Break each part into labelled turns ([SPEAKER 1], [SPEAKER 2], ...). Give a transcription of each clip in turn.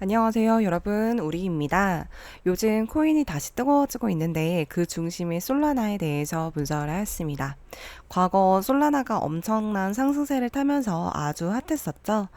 [SPEAKER 1] 안녕하세요, 여러분. 우리입니다. 요즘 코인이 다시 뜨거워지고 있는데 그 중심인 솔라나에 대해서 분석을 하였습니다. 과거 솔라나가 엄청난 상승세를 타면서 아주 핫했었죠.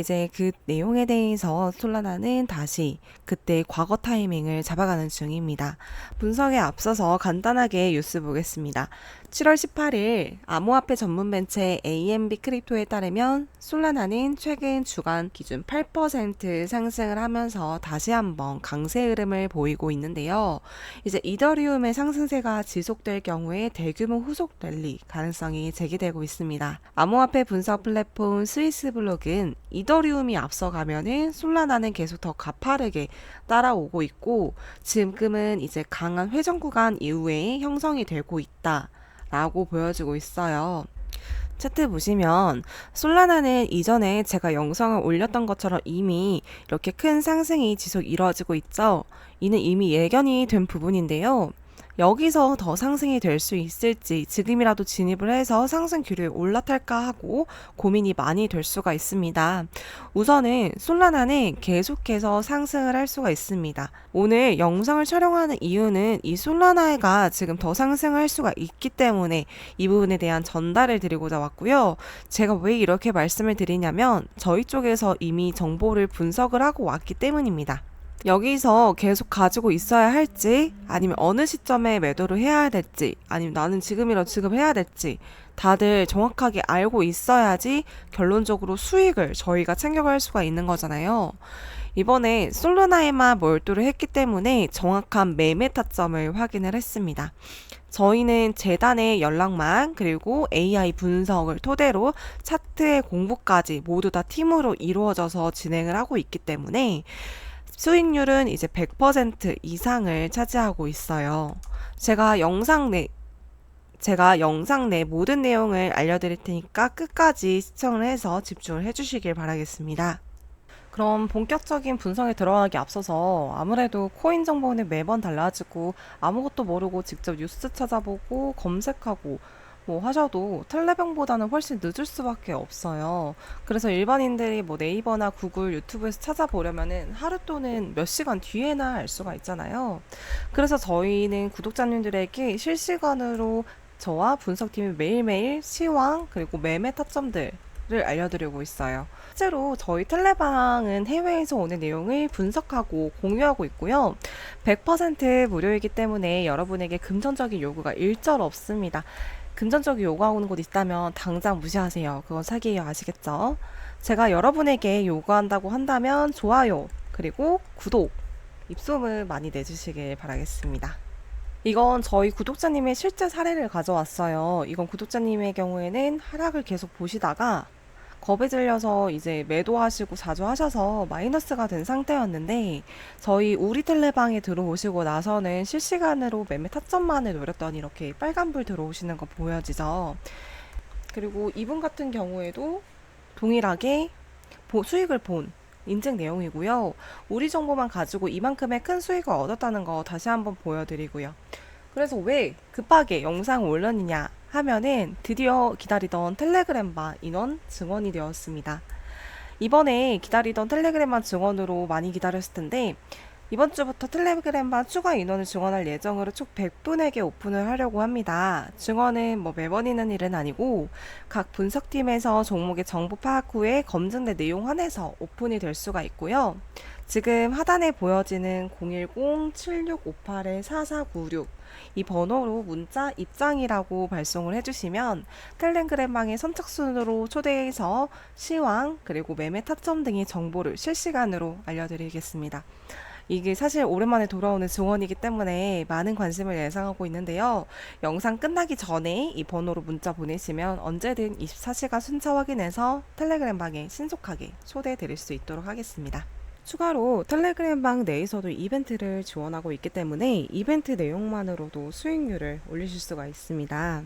[SPEAKER 1] 이제 그 내용에 대해서 솔라나는 다시 그때 과거 타이밍을 잡아가는 중입니다. 분석에 앞서서 간단하게 뉴스 보겠습니다. 7월 18일 암호화폐 전문 벤체 AMB 크립토에 따르면 솔라나는 최근 주간 기준 8% 상승을 하면서 다시 한번 강세 흐름을 보이고 있는데요. 이제 이더리움의 상승세가 지속될 경우에 대규모 후속 랠리 가능성이 제기되고 있습니다. 암호화폐 분석 플랫폼 스위스 블록은 이더 리움이 앞서가면은 솔라나는 계속 더 가파르게 따라오고 있고 지금은 이제 강한 회전 구간 이후에 형성이 되고 있다. 라고 보여지고 있어요. 차트 보시면 솔라나는 이전에 제가 영상을 올렸던 것처럼 이미 이렇게 큰 상승이 지속 이루어지고 있죠. 이는 이미 예견이 된 부분인데요. 여기서 더 상승이 될 수 있을지 지금이라도 진입을 해서 상승 기류에 올라탈까 하고 고민이 많이 될 수가 있습니다. 우선은 솔라나는 계속해서 상승을 할 수가 있습니다. 오늘 영상을 촬영하는 이유는 이 솔라나가 지금 더 상승할 수가 있기 때문에 이 부분에 대한 전달을 드리고자 왔고요. 제가 왜 이렇게 말씀을 드리냐면 저희 쪽에서 이미 정보를 분석을 하고 왔기 때문입니다. 여기서 계속 가지고 있어야 할지, 아니면 어느 시점에 매도를 해야 될지, 아니면 나는 지금이라도 지금 해야 될지, 다들 정확하게 알고 있어야지 결론적으로 수익을 저희가 챙겨갈 수가 있는 거잖아요. 이번에 솔로나에만 몰두를 했기 때문에 정확한 매매 타점을 확인을 했습니다. 저희는 재단의 연락망 그리고 AI 분석을 토대로 차트의 공부까지 모두 다 팀으로 이루어져서 진행을 하고 있기 때문에 수익률은 이제 100% 이상을 차지하고 있어요. 제가 영상 내 제가 영상 내 모든 내용을 알려드릴 테니까 끝까지 시청을 해서 집중을 해주시길 바라겠습니다. 그럼 본격적인 분석에 들어가기 앞서서 아무래도 코인 정보는 매번 달라지고 아무것도 모르고 직접 뉴스 찾아보고 검색하고 뭐 하셔도 텔레병보다는 훨씬 늦을 수밖에 없어요. 그래서 일반인들이 뭐 네이버나 구글, 유튜브에서 찾아보려면은 하루 또는 몇 시간 뒤에나 알 수가 있잖아요. 그래서 저희는 구독자님들에게 실시간으로 저와 분석팀이 매일매일 시황 그리고 매매 타점들 을 알려드리고 있어요. 실제로 저희 텔레방은 해외에서 오는 내용을 분석하고 공유하고 있고요. 100% 무료이기 때문에 여러분에게 금전적인 요구가 일절 없습니다. 금전적인 요구하는 곳 있다면 당장 무시하세요. 그건 사기예요. 아시겠죠? 제가 여러분에게 요구한다고 한다면 좋아요, 그리고 구독, 입소문 많이 내주시길 바라겠습니다. 이건 저희 구독자님의 실제 사례를 가져왔어요. 이건 구독자님의 경우에는 하락을 계속 보시다가 겁에 질려서 이제 매도하시고 자주 하셔서 마이너스가 된 상태였는데 저희 우리 텔레방에 들어오시고 나서는 실시간으로 매매 타점만을 노렸더니 이렇게 빨간불 들어오시는 거 보여지죠. 그리고 이분 같은 경우에도 동일하게 수익을 본 인증 내용이고요. 우리 정보만 가지고 이만큼의 큰 수익을 얻었다는 거 다시 한번 보여드리고요. 그래서 왜 급하게 영상 올렸느냐 하면은 드디어 기다리던 텔레그램바 인원 증원이 되었습니다. 이번에 기다리던 텔레그램바 증원으로 많이 기다렸을 텐데 이번 주부터 텔레그램바 추가 인원을 증원할 예정으로 총 100분에게 오픈을 하려고 합니다. 증원은 뭐 매번 있는 일은 아니고 각 분석팀에서 종목의 정보 파악 후에 검증된 내용 한해서 오픈이 될 수가 있고요. 지금 하단에 보여지는 010-7658-4496 이 번호로 문자 입장이라고 발송을 해주시면 텔레그램방의 선착순으로 초대해서 시황 그리고 매매 타점 등의 정보를 실시간으로 알려드리겠습니다. 이게 사실 오랜만에 돌아오는 증원이기 때문에 많은 관심을 예상하고 있는데요. 영상 끝나기 전에 이 번호로 문자 보내시면 언제든 24시간 순차 확인해서 텔레그램 방에 신속하게 초대해 드릴 수 있도록 하겠습니다. 추가로 텔레그램 방 내에서도 이벤트를 지원하고 있기 때문에 이벤트 내용만으로도 수익률을 올리실 수가 있습니다.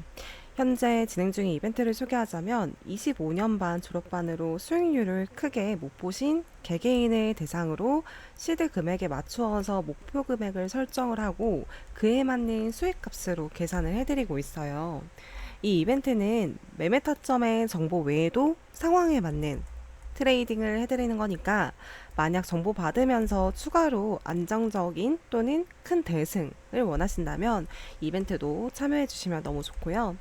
[SPEAKER 1] 현재 진행 중인 이벤트를 소개하자면 25년 반 졸업반으로 수익률을 크게 못 보신 개개인을 대상으로 시드 금액에 맞추어서 목표 금액을 설정을 하고 그에 맞는 수익 값으로 계산을 해드리고 있어요. 이 이벤트는 매매 타점의 정보 외에도 상황에 맞는 트레이딩을 해드리는 거니까 만약 정보 받으면서 추가로 안정적인 또는 큰 대승을 원하신다면 이벤트도 참여해 주시면 너무 좋고요.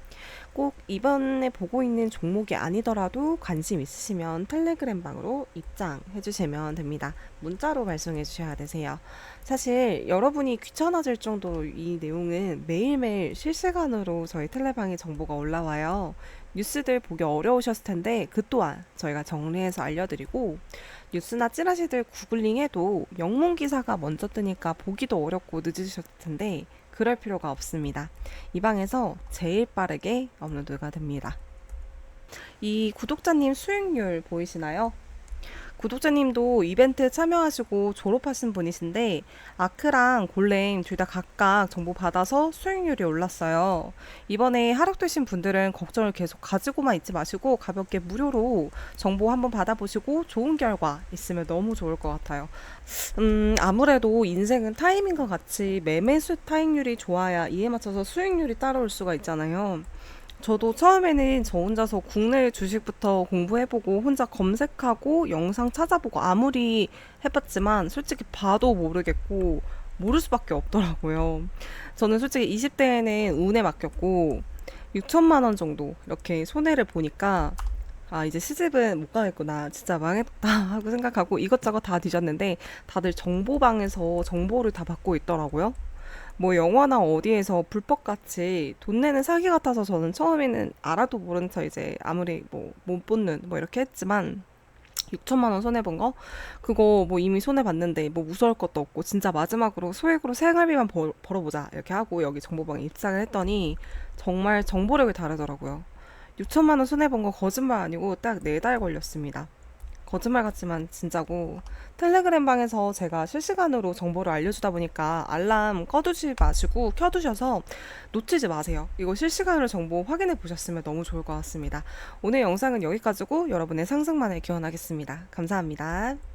[SPEAKER 1] 꼭 이번에 보고 있는 종목이 아니더라도 관심 있으시면 텔레그램 방으로 입장해 주시면 됩니다. 문자로 발송해 주셔야 되세요. 사실 여러분이 귀찮아질 정도로 이 내용은 매일매일 실시간으로 저희 텔레방에 정보가 올라와요. 뉴스들 보기 어려우셨을 텐데 그 또한 저희가 정리해서 알려드리고 뉴스나 찌라시들 구글링해도 영문 기사가 먼저 뜨니까 보기도 어렵고 늦으셨을 텐데 그럴 필요가 없습니다. 이 방에서 제일 빠르게 업로드가 됩니다. 이 구독자님 수익률 보이시나요? 구독자님도 이벤트 참여하시고 졸업하신 분이신데 아크랑 골렘 둘 다 각각 정보 받아서 수익률이 올랐어요. 이번에 하락되신 분들은 걱정을 계속 가지고만 있지 마시고 가볍게 무료로 정보 한번 받아보시고 좋은 결과 있으면 너무 좋을 것 같아요. 음, 아무래도 인생은 타이밍과 같이 매매수 타익률이 좋아야 이에 맞춰서 수익률이 따라올 수가 있잖아요. 저도 처음에는 저 혼자서 국내 주식부터 공부해보고 혼자 검색하고 영상 찾아보고 아무리 해봤지만 솔직히 봐도 모르겠고 모를 수밖에 없더라고요. 저는 솔직히 20대에는 운에 맡겼고 6천만 원 정도 이렇게 손해를 보니까 아 이제 시집은 못 가겠구나 진짜 망했다 하고 생각하고 이것저것 다 뒤졌는데 다들 정보방에서 정보를 다 받고 있더라고요. 뭐 영화나 어디에서 불법같이 돈 내는 사기 같아서 저는 처음에는 알아도 모른 척 이제 아무리 뭐 못 뽑는 뭐 이렇게 했지만 6천만 원 손해 본 거? 그거 뭐 이미 손해 봤는데 뭐 무서울 것도 없고 진짜 마지막으로 소액으로 생활비만 벌, 벌어보자 이렇게 하고 여기 정보방에 입장을 했더니 정말 정보력이 다르더라고요. 6천만 원 손해 본 거 거짓말 아니고 딱 네 달 걸렸습니다. 거짓말 같지만 진짜고 텔레그램 방에서 제가 실시간으로 정보를 알려주다 보니까 알람 꺼두지 마시고 켜두셔서 놓치지 마세요. 이거 실시간으로 정보 확인해 보셨으면 너무 좋을 것 같습니다. 오늘 영상은 여기까지고 여러분의 상승만을 기원하겠습니다. 감사합니다.